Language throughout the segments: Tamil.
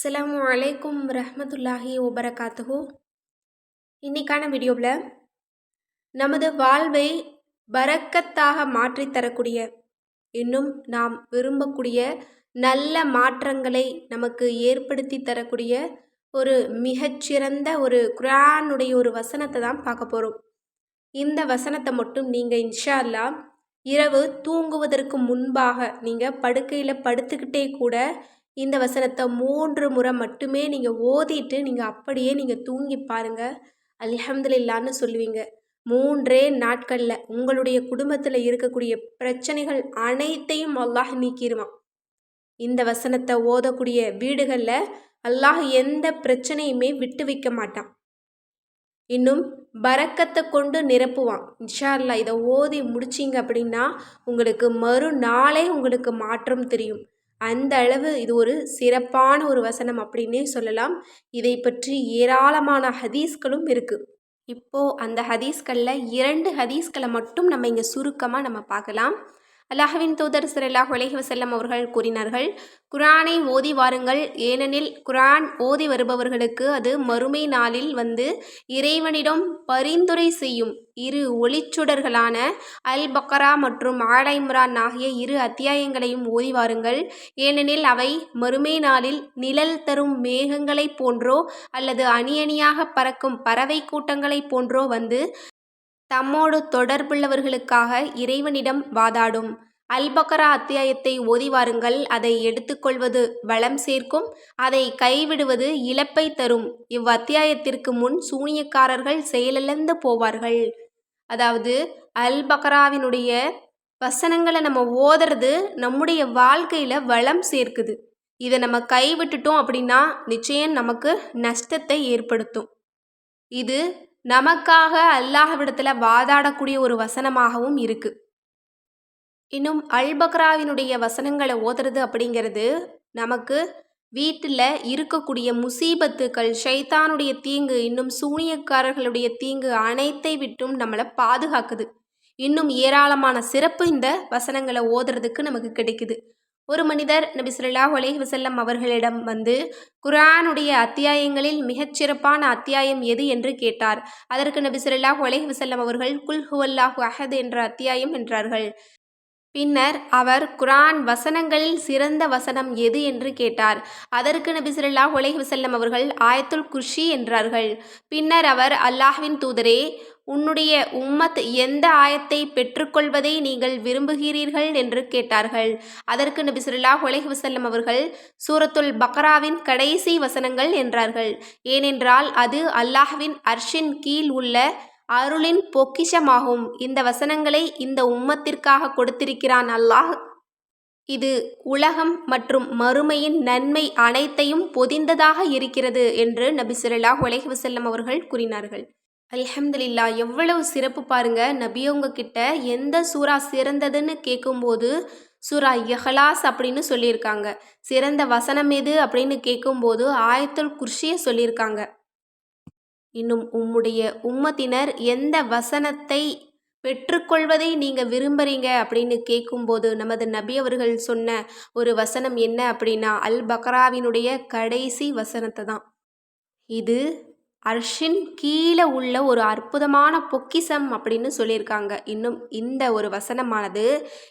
அஸ்லாம் அலைக்கும் ரஹமத்துல்லாஹி ஒபரகாத்துஹு இன்னைக்கான வீடியோவில் நமது வாழ்வை பறக்கத்தாக மாற்றித்தரக்கூடிய இன்னும் நாம் விரும்பக்கூடிய நல்ல மாற்றங்களை நமக்கு ஏற்படுத்தி தரக்கூடிய ஒரு மிகச்சிறந்த ஒரு குரானுடைய ஒரு வசனத்தை தான் பார்க்க போகிறோம் இந்த வசனத்தை மட்டும் நீங்கள் இன்ஷா அல்லாஹ் இரவு தூங்குவதற்கு முன்பாக நீங்கள் படுக்கையில் படுத்துக்கிட்டே கூட இந்த வசனத்தை மூன்று முறை மட்டுமே நீங்கள் ஓதிட்டு நீங்கள் அப்படியே நீங்கள் தூங்கி பாருங்கள் அல்ஹம்துலில்லான்னு சொல்லுவீங்க. மூன்றே நாட்களில் உங்களுடைய குடும்பத்தில் இருக்கக்கூடிய பிரச்சனைகள் அனைத்தையும் அல்லாஹ் நீக்கிடுவான் இந்த வசனத்தை ஓதக்கூடிய வீடுகளில் அல்லாஹ் எந்த பிரச்சனையுமே விட்டு வைக்க மாட்டான். இன்னும் பறக்கத்தை கொண்டு நிரப்புவான். இன்ஷா அல்லா இதை ஓதி முடிச்சிங்க அப்படின்னா உங்களுக்கு மறுநாளே உங்களுக்கு மாற்றம் தெரியும். அந்த அளவு இது ஒரு சிறப்பான ஒரு வசனம் அப்படின்னே சொல்லலாம். இதை பற்றி ஏராளமான ஹதீஸ்களும் இருக்குது இப்போது அந்த ஹதீஸ்களில் இரண்டு ஹதீஸ்களை மட்டும் நம்ம இங்கே சுருக்கமாக நம்ம பார்க்கலாம். அல்லாஹுவின் தூதர் ஸல்லல்லாஹு அலைஹி வஸல்லம் அவர்கள் கூறினார்கள் குரானை ஓதி வாருங்கள். ஏனெனில் குரான் ஓதி வருபவர்களுக்கு அது மறுமை நாளில் வந்து இறைவனிடம் பரிந்துரை செய்யும். இரு ஒளிச்சுடர்களான அல் பக்கரா மற்றும் ஆல் இம்ரான் ஆகிய இரு அத்தியாயங்களையும் ஓதி வாருங்கள். ஏனெனில் அவை மறுமை நாளில் நிழல் தரும் மேகங்களைப் போன்றோ அல்லது அணி அணியாக பறக்கும் பறவை கூட்டங்களைப் போன்றோ வந்து தம்மோடு தொடர்புள்ளவர்களுக்காக இறைவனிடம் வாதாடும். அல்பக்கரா அத்தியாயத்தை ஓதி வாருங்கள். அதை எடுத்துக்கொள்வது வளம் சேர்க்கும். அதை கைவிடுவது இழப்பை தரும். இவ்வத்தியாயத்திற்கு முன் சூனியக்காரர்கள் செயலிழந்து போவார்கள். அதாவது அல் பக்ராவினுடைய வசனங்களை நம்ம ஓதுறது நம்முடைய வாழ்க்கையில் வளம் சேர்க்குது. இதை நம்ம கைவிட்டுட்டோம் அப்படின்னா நிச்சயம் நமக்கு நஷ்டத்தை ஏற்படுத்தும். இது நமக்காக அல்லாஹ்விடத்தில் வாதாடக்கூடிய ஒரு வசனமாகவும் இருக்குது இன்னும் அல்பக்ராவினுடைய வசனங்களை ஓதுறது அப்படிங்கிறது நமக்கு வீட்டில் இருக்கக்கூடிய முசீபத்துக்கள் ஷைத்தானுடைய தீங்கு இன்னும் சூனியக்காரர்களுடைய தீங்கு அனைத்தை விட்டும் நம்மளை பாதுகாக்குது. இன்னும் ஏராளமான சிறப்பு இந்த வசனங்களை ஓதுறதுக்கு நமக்கு கிடைக்குது. ஒரு மனிதர் நபி சொல்லாஹ் அலைஹி அவர்களிடம் வந்து குரானுடைய அத்தியாயங்களில் மிகச்சிறப்பான அத்தியாயம் எது? என்று கேட்டார். அதற்கு நபி சொல்லாஹ் அலைஹி அவர்கள் குல் ஹுவல்லாஹு அஹத் என்ற அத்தியாயம் என்றார்கள். பின்னர் அவர் குரான் வசனங்களில் சிறந்த வசனம் எது? என்று கேட்டார். அதற்கு நபி ஸல்லல்லாஹு அலைஹி அவர்கள் ஆயத்துல் குர்ஷி என்றார்கள். பின்னர் அவர் அல்லாஹ்வின் தூதரே உன்னுடைய உம்மத் எந்த ஆயத்தை பெற்றுக்கொள்வதை நீங்கள் விரும்புகிறீர்கள் என்று கேட்டார்கள். அதற்கு நபிசுல்லா ஸல்லல்லாஹு வசல்லம் அவர்கள் சூரத்துல் பக்ராவின் கடைசி வசனங்கள் என்றார்கள். ஏனென்றால் அது அல்லாஹ்வின் அர்ஷின் கீழ் உள்ள அருளின் பொக்கிஷமாகும். இந்த வசனங்களை இந்த உம்மத்திற்காக கொடுத்திருக்கிறான் அல்லாஹ். இது உலகம் மற்றும் மறுமையின் நன்மை அனைத்தையும் பொதிந்ததாக இருக்கிறது என்று நபி ஸல்லல்லாஹு அலைஹி அவர்கள் கூறினார்கள். அல்ஹம்துலில்லா எவ்வளவு சிறப்பு பாருங்க. நபியவங்க கிட்ட எந்த சூறா சிறந்ததுன்னு கேட்கும்போது சூரா எஹலாஸ் அப்படின்னு சொல்லியிருக்காங்க. சிறந்த வசனம் எது அப்படின்னு கேட்கும்போது ஆயத்துல் குர்ஷியை சொல்லியிருக்காங்க. இன்னும் உம்முடைய உம்மத்தினர் எந்த வசனத்தை பெற்றுக்கொள்வதை நீங்கள் விரும்புகிறீங்க அப்படின்னு கேட்கும்போது நமது நபி அவர்கள் சொன்ன ஒரு வசனம் என்ன அப்படின்னா அல் பக்ராவினுடைய கடைசி வசனத்தை தான். இது அர்ஷின் கீழே உள்ள ஒரு அற்புதமான பொக்கிசம் அப்படின்னு சொல்லியிருக்காங்க. இன்னும் இந்த ஒரு வசனமானது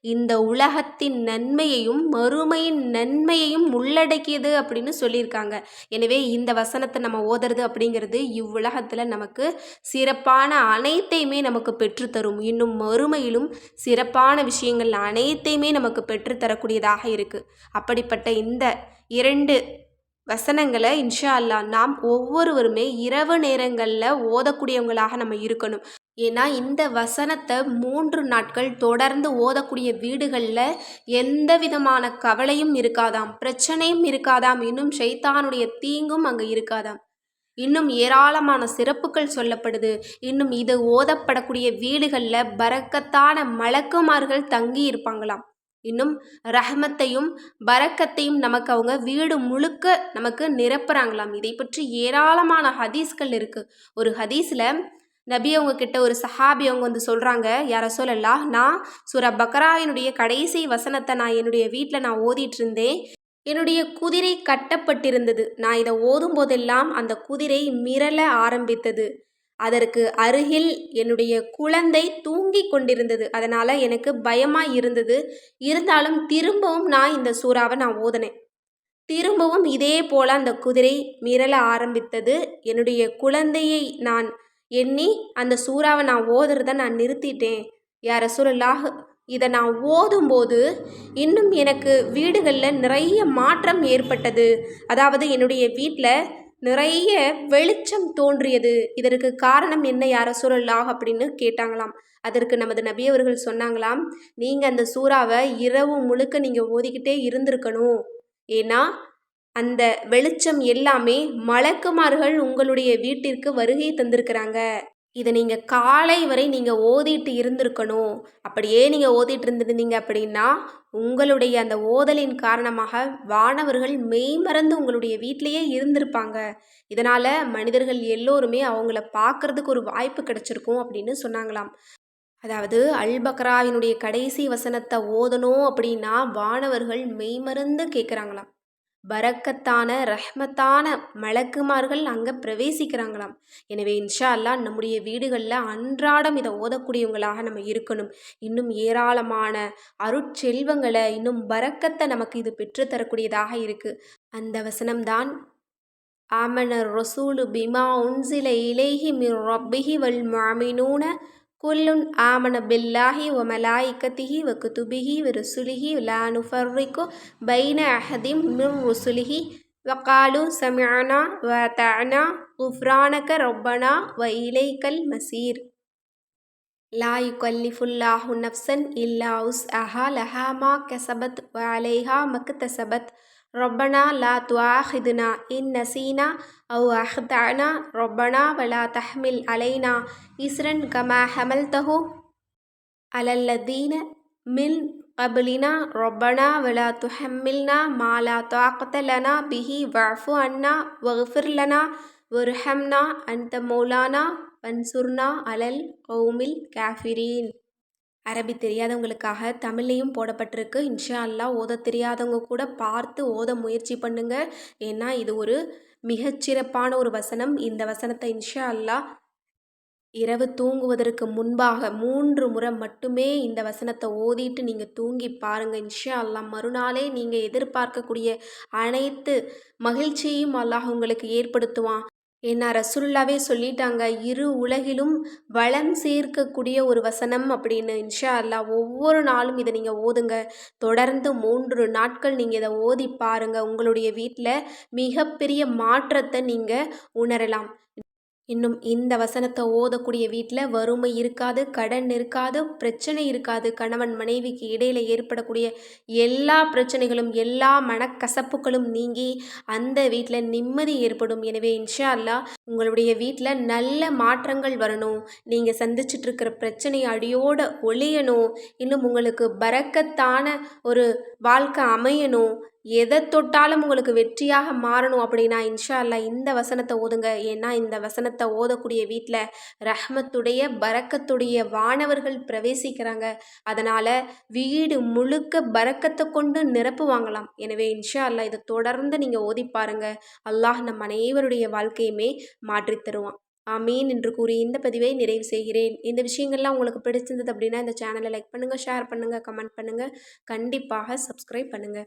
இந்த உலகத்தின் நன்மையையும் மறுமையின் நன்மையையும் உள்ளடக்கியது அப்படின்னு சொல்லியிருக்காங்க. எனவே இந்த வசனத்தை நம்ம ஓதுறது அப்படிங்கிறது இவ்வுலகத்தில் நமக்கு சிறப்பான அனைத்தையுமே நமக்கு பெற்றுத்தரும். இன்னும் மறுமையிலும் சிறப்பான விஷயங்கள் அனைத்தையுமே நமக்கு பெற்றுத்தரக்கூடியதாக இருக்குது அப்படிப்பட்ட இந்த இரண்டு வசனங்களை இன்ஷா அல்லா நாம் ஒவ்வொருவருமே இரவு நேரங்களில் ஓதக்கூடியவங்களாக நம்ம இருக்கணும். ஏன்னா இந்த வசனத்தை மூன்று நாட்கள் தொடர்ந்து ஓதக்கூடிய வீடுகளில் எந்த விதமான கவலையும் இருக்காதாம் பிரச்சனையும் இருக்காதாம் இன்னும் ஷைத்தானுடைய தீங்கும் அங்கே இருக்காதாம். இன்னும் ஏராளமான சிறப்புகள் சொல்லப்படுது. இன்னும் இது ஓதப்படக்கூடிய வீடுகளில் பறக்கத்தான மலக்குமார்கள் தங்கி இருப்பாங்களாம் இன்னும் ரஹமத்தையும் பரக்கத்தையும் நமக்கு அவங்க வீடு முழுக்க நமக்கு நிரப்புறாங்களாம். இதை பற்றி ஏராளமான ஹதீஸ்கள் இருக்குது ஒரு ஹதீஸில் நபி அவங்க கிட்ட ஒரு சஹாபி அவங்க வந்து சொல்கிறாங்க யார சொல்லலாம் நான் சுரா பக்ரா என்னுடைய கடைசி வசனத்தை நான் என்னுடைய வீட்டில் நான் ஓதிட்டு இருந்தேன் என்னுடைய குதிரை கட்டப்பட்டிருந்தது. நான் இதை ஓதும் போதெல்லாம் அந்த குதிரை மிரள ஆரம்பித்தது. அதற்கு அருகில் என்னுடைய குழந்தை தூங்கி கொண்டிருந்தது. அதனால் எனக்கு பயமாக இருந்தது. இருந்தாலும் திரும்பவும் நான் இந்த சூறாவை நான் ஓதினேன். திரும்பவும் இதே போல் அந்த குதிரை மிரள ஆரம்பித்தது. என்னுடைய குழந்தையை நான் எண்ணி அந்த சூறாவை நான் ஓதுறத நான் நிறுத்திட்டேன். யார சொல்லலாக இதை நான் ஓதும்போது இன்னும் எனக்கு வீடுகளில் நிறைய மாற்றம் ஏற்பட்டது. அதாவது என்னுடைய வீட்டில் நிறைய வெளிச்சம் தோன்றியது. இதற்கு காரணம் என்ன? யார சொல்லலாக அப்படின்னு கேட்டாங்களாம். அதற்கு நமது நபியவர்கள் சொன்னாங்களாம் நீங்கள் அந்த சூறாவை இரவு முழுக்க நீங்கள் ஓதிக்கிட்டே இருந்திருக்கணும். ஏன்னா அந்த வெளிச்சம் எல்லாமே மலக்குமார்கள் உங்களுடைய வீட்டிற்கு வருகை தந்திருக்கிறாங்க. இதை நீங்கள் காலை வரை நீங்கள் ஓதிட்டு இருந்திருக்கணும். அப்படியே நீங்கள் ஓதிட்டு இருந்திருந்தீங்க அப்படின்னா உங்களுடைய அந்த ஓதலின் காரணமாக வானவர்கள் மெய்மறந்து உங்களுடைய வீட்டிலையே இருந்திருப்பாங்க. இதனால் மனிதர்கள் எல்லோருமே அவங்கள பார்க்கறதுக்கு ஒரு வாய்ப்பு கிடைச்சிருக்கும் அப்படின்னு சொன்னாங்களாம். அதாவது அல்பக்ராவினுடைய கடைசி வசனத்தை ஓதணும் அப்படின்னா வானவர்கள் மெய்மறந்து கேட்குறாங்களாம் பரக்கத்தான ரஹ்மத்தான மலக்குமார்கள் அங்கே பிரவேசிக்கிறாங்களாம். எனவே இன்ஷா அல்லா நம்முடைய வீடுகளில் அன்றாடம் இதை ஓதக்கூடியவங்களாக நம்ம இருக்கணும். இன்னும் ஏராளமான அருட்செல்வங்களை இன்னும் பரக்கத்தை நமக்கு இது பெற்றுத்தரக்கூடியதாக இருக்குது அந்த வசனம்தான் ஆமனர் ரசூலு பிமா உன்சில இலேஹி மிர் ரப்பிஹி வல் மாமினூன குல்லுன் ஆமன பில்லாஹி ஒமலாய் இக்கத்திஹி வக்கு துபிஹி ருசுலிஹி லா நுஃபர்ரிக்கு பைன அஹதிம் மிர் ருசுலிஹி வக்காலு சமியானா வ தனா குஃப்ரானக ரொப்பனா வ இலைக்கல் மசீர் லா யுகல்லிஃபுல்லாஹு நஃப்சன் இல்லா உஸ் அஹா லஹா மா கசபத் வ அலைஹா மக்கு ரொப்பனா லா துவாஹிதுனா இன் நசீனா அவு அஹ்தானா ரொப்பனா வலா தஹ்மில் அலைனா இஸ்ரன் கமா ஹமல் தஹு அலல்லதீன மில் கபிலினா ரொப்பனா வலா துஹம்மில்னா மாலா தாக்கத்தலனா பிஹி வஃபு அண்ணா வஃபிர்லனா ஒருஹம்னா அந்த மௌலானா வன்சுர்னா அலல் கௌமில் காஃபிரீன் அரபி தெரியாதவங்களுக்காக தமிழ்லையும் போடப்பட்டிருக்கு. இன்ஷா அல்லா ஓத தெரியாதவங்க கூட பார்த்து ஓத முயற்சி பண்ணுங்கள் ஏன்னா இது ஒரு மிகச்சிறப்பான ஒரு வசனம். இந்த வசனத்தை இன்ஷா அல்லா இரவு தூங்குவதற்கு முன்பாக மூன்று முறை மட்டுமே இந்த வசனத்தை ஓதிட்டு நீங்கள் தூங்கி பாருங்கள் இன்ஷா அல்லா மறுநாளே நீங்கள் எதிர்பார்க்கக்கூடிய அனைத்து மகிழ்ச்சியும் அல்லாஹ் உங்களுக்கு ஏற்படுத்துவான். ஏன்னா ரசுல்லாவே சொல்லிட்டாங்க இரு உலகிலும் வளம் சேர்க்கக்கூடிய ஒரு வசனம் அப்படின்னு. இன்ஷா அல்லா ஒவ்வொரு நாளும் இதை நீங்கள் ஓதுங்க. தொடர்ந்து மூன்று நாட்கள் நீங்கள் இதை ஓதி பாருங்கள் உங்களுடைய வீட்டில் மிகப்பெரிய மாற்றத்தை நீங்கள் உணரலாம். இன்னும் இந்த வசனத்தை ஓதக்கூடிய வீட்டில் வறுமை இருக்காது கடன் இருக்காது பிரச்சனை இருக்காது. கணவன் மனைவிக்கு இடையில் ஏற்படக்கூடிய எல்லா பிரச்சனைகளும் எல்லா மனக்கசப்புகளும் நீங்கி அந்த வீட்டில் நிம்மதி ஏற்படும். எனவே இன்ஷா அல்லா உங்களுடைய வீட்டில் நல்ல மாற்றங்கள் வரணும். நீங்கள் சந்திச்சிட்ருக்கிற பிரச்சனை அடியோடு ஒழியணும். இன்னும் உங்களுக்கு பறக்கத்தான ஒரு வாழ்க்கை அமையணும். எதை தொட்டாலும் உங்களுக்கு வெற்றியாக மாறணும் அப்படின்னா இன்ஷா அல்லா இந்த வசனத்தை ஓதுங்க. ஏன்னா இந்த வசனத்தை ஓதக்கூடிய வீட்டில் ரஹ்மத்துடைய பறக்கத்துடைய வானவர்கள் பிரவேசிக்கிறாங்க. அதனால் வீடு முழுக்க பறக்கத்தை கொண்டு நிரப்புவாங்களாம். எனவே இன்ஷா அல்லா இதை தொடர்ந்து நீங்கள் ஓதி பாருங்க. அல்லாஹ் நம் அனைவருடைய வாழ்க்கையுமே மாற்றி தருவான். ஆமீன் என்று கூறி இந்த பதிவை நிறைவு செய்கிறேன். இந்த விஷயங்கள்லாம் உங்களுக்கு பிடிச்சிருந்தது அப்படின்னா இந்த சேனலை லைக் பண்ணுங்கள் ஷேர் பண்ணுங்கள் கமெண்ட் பண்ணுங்கள் கண்டிப்பாக சப்ஸ்கிரைப் பண்ணுங்கள்